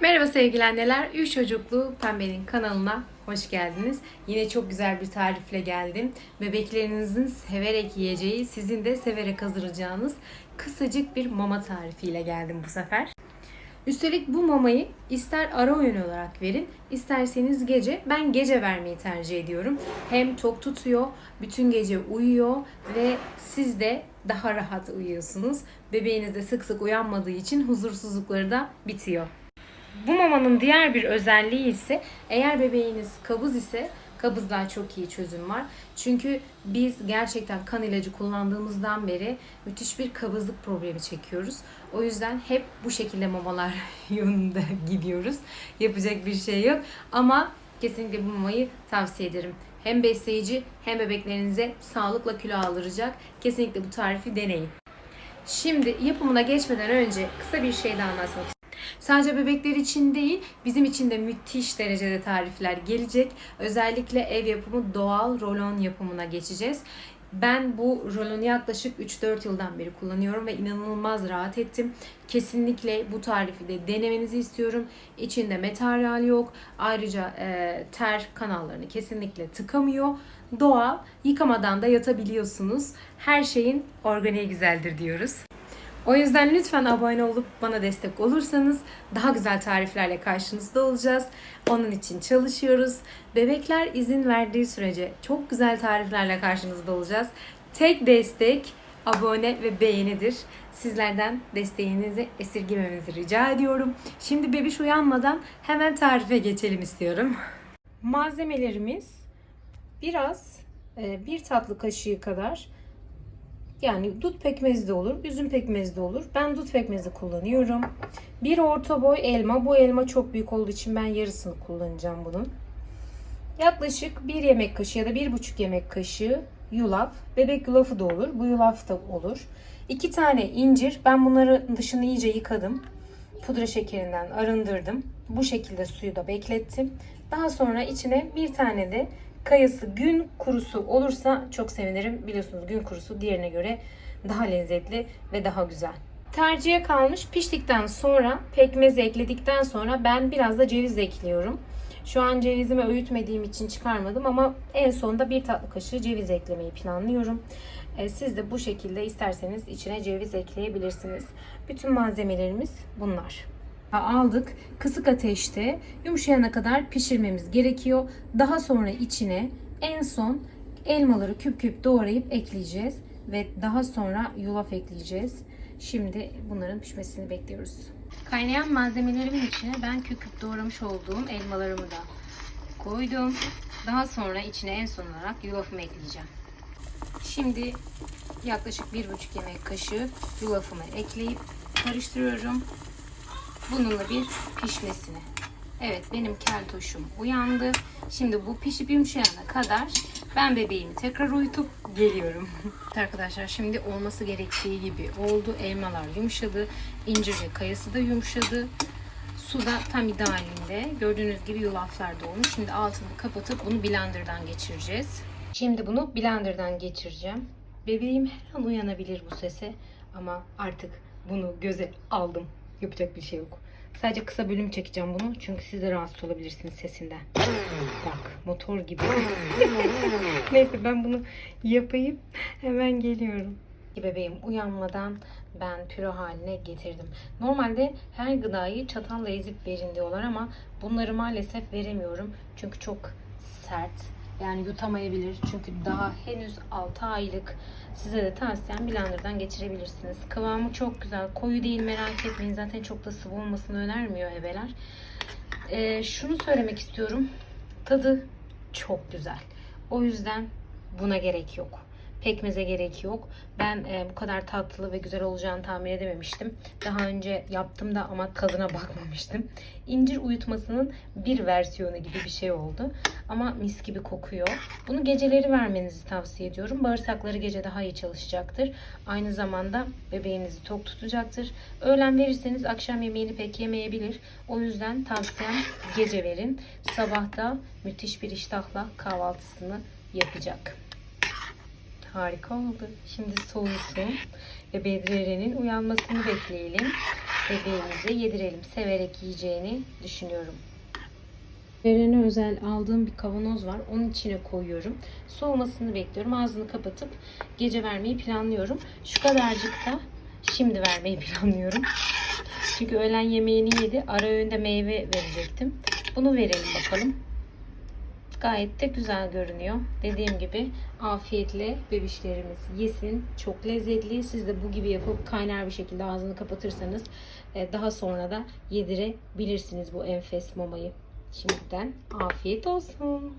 Merhaba sevgili anneler. Üç çocuklu Pembe'nin kanalına hoş geldiniz. Yine çok güzel bir tarifle geldim. Bebeklerinizin severek yiyeceği, sizin de severek hazırlayacağınız kısacık bir mama tarifiyle geldim bu sefer. Üstelik bu mamayı ister ara öğün olarak verin, isterseniz gece. Ben gece vermeyi tercih ediyorum. Hem tok tutuyor, bütün gece uyuyor ve siz de daha rahat uyuyorsunuz. Bebeğiniz de sık sık uyanmadığı için huzursuzlukları da bitiyor. Bu mamanın diğer bir özelliği ise eğer bebeğiniz kabız ise kabızlığa çok iyi çözüm var. Çünkü biz gerçekten kan ilacı kullandığımızdan beri müthiş bir kabızlık problemi çekiyoruz. O yüzden hep bu şekilde mamalar yolunda gidiyoruz. Yapacak bir şey yok. Ama kesinlikle bu mamayı tavsiye ederim. Hem besleyici hem bebeklerinize sağlıkla kilo aldıracak. Kesinlikle bu tarifi deneyin. Şimdi yapımına geçmeden önce kısa bir şey daha anlatmak istiyorum. Sadece bebekler için değil, bizim için de müthiş derecede tarifler gelecek. Özellikle ev yapımı doğal rolon yapımına geçeceğiz. Ben bu rolonu yaklaşık 3-4 yıldan beri kullanıyorum ve inanılmaz rahat ettim. Kesinlikle bu tarifi de denemenizi istiyorum. İçinde materyal yok. Ayrıca e, ter kanallarını kesinlikle tıkamıyor. Doğal, yıkamadan da yatabiliyorsunuz. Her şeyin organiği güzeldir diyoruz. O yüzden lütfen abone olup bana destek olursanız daha güzel tariflerle karşınızda olacağız. Onun için çalışıyoruz. Bebekler izin verdiği sürece çok güzel tariflerle karşınızda olacağız. Tek destek abone ve beğenidir. Sizlerden desteğinizi esirgemenizi rica ediyorum. Şimdi bebiş uyanmadan hemen tarife geçelim istiyorum. Malzemelerimiz biraz e, bir tatlı kaşığı kadar yani dut pekmezi de olur, üzüm pekmezi de olur. Ben dut pekmezi kullanıyorum. Bir orta boy elma. Bu elma çok büyük olduğu için ben yarısını kullanacağım bunun. Yaklaşık bir yemek kaşığı ya da bir buçuk yemek kaşığı yulaf. Bebek yulafı da olur. Bu yulaf da olur. İki tane incir. Ben bunları dışını iyice yıkadım. Pudra şekerinden arındırdım. Bu şekilde suyu da beklettim. Daha sonra içine bir tane de kayısı gün kurusu olursa çok sevinirim. Biliyorsunuz gün kurusu diğerine göre daha lezzetli ve daha güzel. Tercihe kalmış piştikten sonra pekmezi ekledikten sonra ben biraz da ceviz ekliyorum. Şu an cevizimi öğütmediğim için çıkarmadım ama en sonunda bir tatlı kaşığı ceviz eklemeyi planlıyorum. E, Siz de bu şekilde isterseniz içine ceviz ekleyebilirsiniz. Bütün malzemelerimiz bunlar aldık. Kısık ateşte yumuşayana kadar pişirmemiz gerekiyor. Daha sonra içine en son elmaları küp küp doğrayıp ekleyeceğiz ve daha sonra yulaf ekleyeceğiz. Şimdi bunların pişmesini bekliyoruz. Kaynayan malzemelerimin içine ben küp küp doğramış olduğum elmalarımı da koydum. Daha sonra içine en son olarak yulafımı ekleyeceğim. Şimdi yaklaşık bir buçuk yemek kaşığı yulafımı ekleyip karıştırıyorum bununla bir pişmesini. Evet benim keltoşum uyandı. Şimdi bu pişip yumuşayana kadar ben bebeğimi tekrar uyutup geliyorum. Arkadaşlar şimdi olması gerektiği gibi oldu. Elmalar yumuşadı. incir ve kayısı da yumuşadı. Su da tam idealinde. Gördüğünüz gibi yulaflar da olmuş. Şimdi altını kapatıp bunu blenderdan geçireceğiz. Şimdi bunu blenderdan geçireceğim. Bebeğim her an uyanabilir bu sese. Ama artık bunu göze aldım. Yapacak bir şey yok. Sadece kısa bölüm çekeceğim bunu. Çünkü siz de rahatsız olabilirsiniz sesinden. Bak motor gibi. Neyse ben bunu yapayım. Hemen geliyorum. Bebeğim uyanmadan ben püre haline getirdim. Normalde her gıdayı çatalla ezip verin diyorlar ama bunları maalesef veremiyorum. Çünkü çok sert. Yani yutamayabilir. Çünkü daha henüz 6 aylık. Size de tavsiyem blenderdan geçirebilirsiniz. Kıvamı çok güzel. Koyu değil merak etmeyin. Zaten çok da sıvı olmasını önermiyor ebeler. Ee, şunu söylemek istiyorum. Tadı çok güzel. O yüzden buna gerek yok. Pekmeze gerek yok. Ben e, bu kadar tatlı ve güzel olacağını tahmin edememiştim. Daha önce yaptım da ama tadına bakmamıştım. İncir uyutmasının bir versiyonu gibi bir şey oldu. Ama mis gibi kokuyor. Bunu geceleri vermenizi tavsiye ediyorum. Bağırsakları gece daha iyi çalışacaktır. Aynı zamanda bebeğinizi tok tutacaktır. Öğlen verirseniz akşam yemeğini pek yemeyebilir. O yüzden tavsiyem gece verin. Sabahta müthiş bir iştahla kahvaltısını yapacak. Harika oldu. Şimdi soğusun ve Bedri Eren'in uyanmasını bekleyelim. bebeğimize yedirelim. Severek yiyeceğini düşünüyorum. Verene özel aldığım bir kavanoz var. Onun içine koyuyorum. Soğumasını bekliyorum. Ağzını kapatıp gece vermeyi planlıyorum. Şu kadarcık da şimdi vermeyi planlıyorum. Çünkü öğlen yemeğini yedi. Ara öğünde meyve verecektim. Bunu verelim bakalım. Gayet de güzel görünüyor. Dediğim gibi afiyetle bebişlerimiz yesin. Çok lezzetli. Siz de bu gibi yapıp kaynar bir şekilde ağzını kapatırsanız e, daha sonra da yedirebilirsiniz bu enfes mamayı. Şimdiden afiyet olsun.